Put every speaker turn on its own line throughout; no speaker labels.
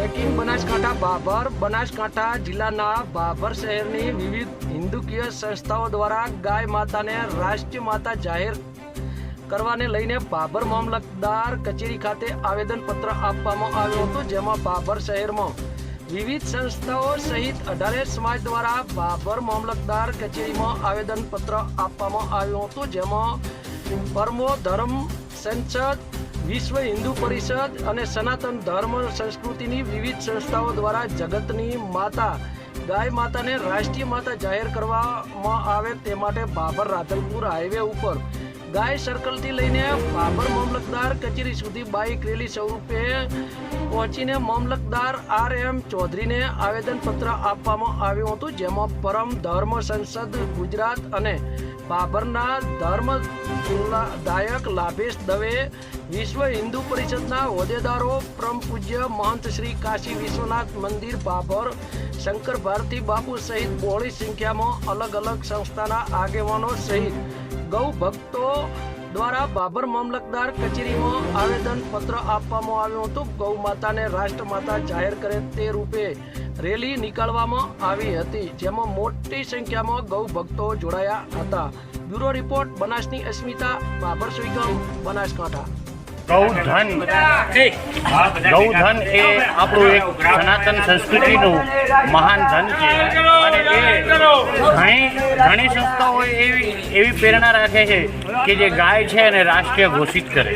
Breaking Banaskantha Babur, Banaskantha જિલ્લાના બાબર શહેરની વિવિધ હિન્દુકીય સંસ્થાઓ દ્વારા ગાય માતાને રાષ્ટ્રીય માતા જાહેર કરવાને લઈને બાબર મામલતદાર કચેરી ખાતે આવેદનપત્ર આપવામાં આવ્યું હતું, જેમાં બાબર શહેરમાં વિવિધ સંસ્થાઓ સહિત અઢારે સમાજ દ્વારા બાબર મામલતદાર કચેરીમાં આવેદનપત્ર આપવામાં આવ્યું હતું, જેમાં પરમો ધર્મ સંસદ વિશ્વ હિન્દુ પરિષદ અને સનાતન ધર્મ સંસ્કૃતિની વિવિધ સંસ્થાઓ દ્વારા જગતની માતા, ગાય માતાને રાષ્ટ્રીય માતા જાહેર કરવામાં આવે તે માટે બાબર રાધનપુર હાઈવે ઉપર. ગાય સર્કલથી લઈને બાબર મામલતદાર કચેરી સુધી બાઇક રેલી સ્વરૂપે પહોંચીને મામલતદાર આર એમ ચૌધરીને આવેદનપત્ર આપવામાં આવ્યું હતું, જેમાં પરમ ધર્મ સંસદ ગુજરાત અને બાબરના ધર્મ દાયક લાભેશ દવે, વિશ્વ હિન્દુ પરિષદના હોદ્દેદારો પરમ પૂજ્ય મહંત શ્રી કાશી વિશ્વનાથ મંદિર, બાબર શંકર ભારતી બાપુ સહિત બહોળી સંખ્યામાં અલગ અલગ સંસ્થાના આગેવાનો સહિત ગૌ ભક્તો દ્વારા બાબર મામલતદાર કચેરીમાં આવેદન પત્ર આપવામાં આવ્યું હતું. ગૌ માતાને રાષ્ટ્રમાતા જાહેર કરે તે રૂપે રેલી નીકાળવામાં આવી હતી, જેમાં મોટી સંખ્યામાં ગૌ ભક્તો જોડાયા હતા. બ્યુરો રિપોર્ટ, બનાસની અસ્મિતા, બાબર સ્વીગમ બનાસકાંઠા.
ગૌધન. ગૌધન એ આપણું એક સનાતન સંસ્કૃતિનું મહાન ધન છે. અને એ ઘણી ઘણી સંસ્થાઓ એવી એવી પ્રેરણા રાખે છે કે જે ગાય છે એને રાષ્ટ્રીય ઘોષિત કરે.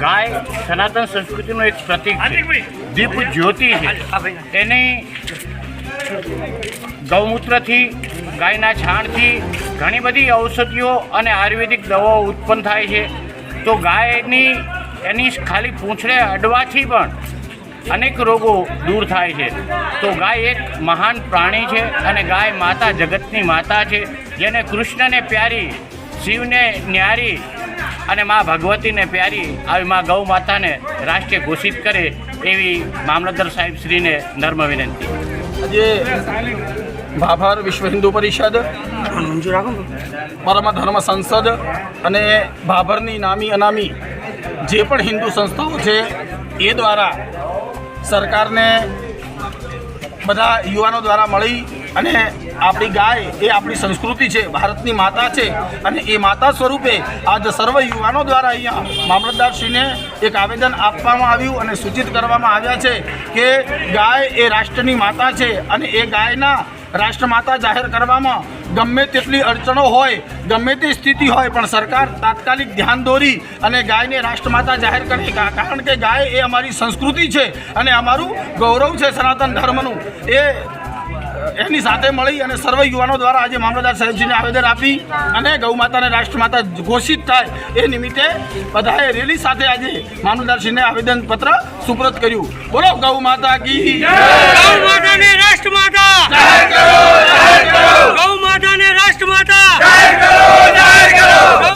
ગાય સનાતન સંસ્કૃતિનું એક પ્રતીક છે. દીપ જ્યોતિ છે. તેની ગૌમૂત્રથી, ગાયના છાણથી ઘણી બધી ઔષધિઓ અને આયુર્વેદિક દવાઓ ઉત્પન્ન થાય છે. તો ગાયની એની ખાલી પૂંછડે અડવાથી પણ અનેક રોગો દૂર થાય છે. તો ગાય એક મહાન પ્રાણી છે અને ગાય માતા જગતની માતા છે. જેને કૃષ્ણને પ્યારી, શિવને ન્યારી અને મા ભગવતીને પ્યારી આવી મા ગૌ માતાને રાષ્ટ્રીય ઘોષિત કરે એવી મામલતદાર સાહેબ શ્રીને નર્મ વિનંતી.
આજે ભાભર વિશ્વ હિન્દુ પરિષદ, પરમ ધર્મ સંસદ અને ભાભરની નામી અનામી જે પણ હિન્દુ સંસ્થાઓ છે, એ દ્વારા સરકારને બધા યુવાનો દ્વારા મળી અને આપણી ગાય એ આપણી સંસ્કૃતિ છે, ભારતની માતા છે અને એ માતા સ્વરૂપે આજ સર્વ યુવાનો દ્વારા અહીંયા મામલતદારશ્રીને એક આવેદન આપવામાં આવ્યું અને સૂચિત કરવામાં આવ્યા છે કે ગાય એ રાષ્ટ્રની માતા છે અને એ ગાયના રાષ્ટ્રમાતા જાહેર કરવામાં ગમે તેટલી અડચણો હોય, ગમે તે સ્થિતિ હોય, પણ સરકાર તાત્કાલિક ધ્યાન દોરી અને ગાયને રાષ્ટ્રમાતા જાહેર કરે. કારણ કે ગાય એ અમારી સંસ્કૃતિ છે અને અમારું ગૌરવ છે સનાતન ધર્મનું. એ એની સાથે મળી અને સર્વ યુવાનો દ્વારા આજે મામલતદાર સાહેબજીને આવેદન આપી અને ગૌ માતાને રાષ્ટ્રમાતા ઘોષિત થાય એ નિમિત્તે બધાએ રેલી સાથે આજે મામલતદારશ્રીને આવેદનપત્ર સુપ્રત કર્યું. બોલો ગૌ માતા કી
માતાને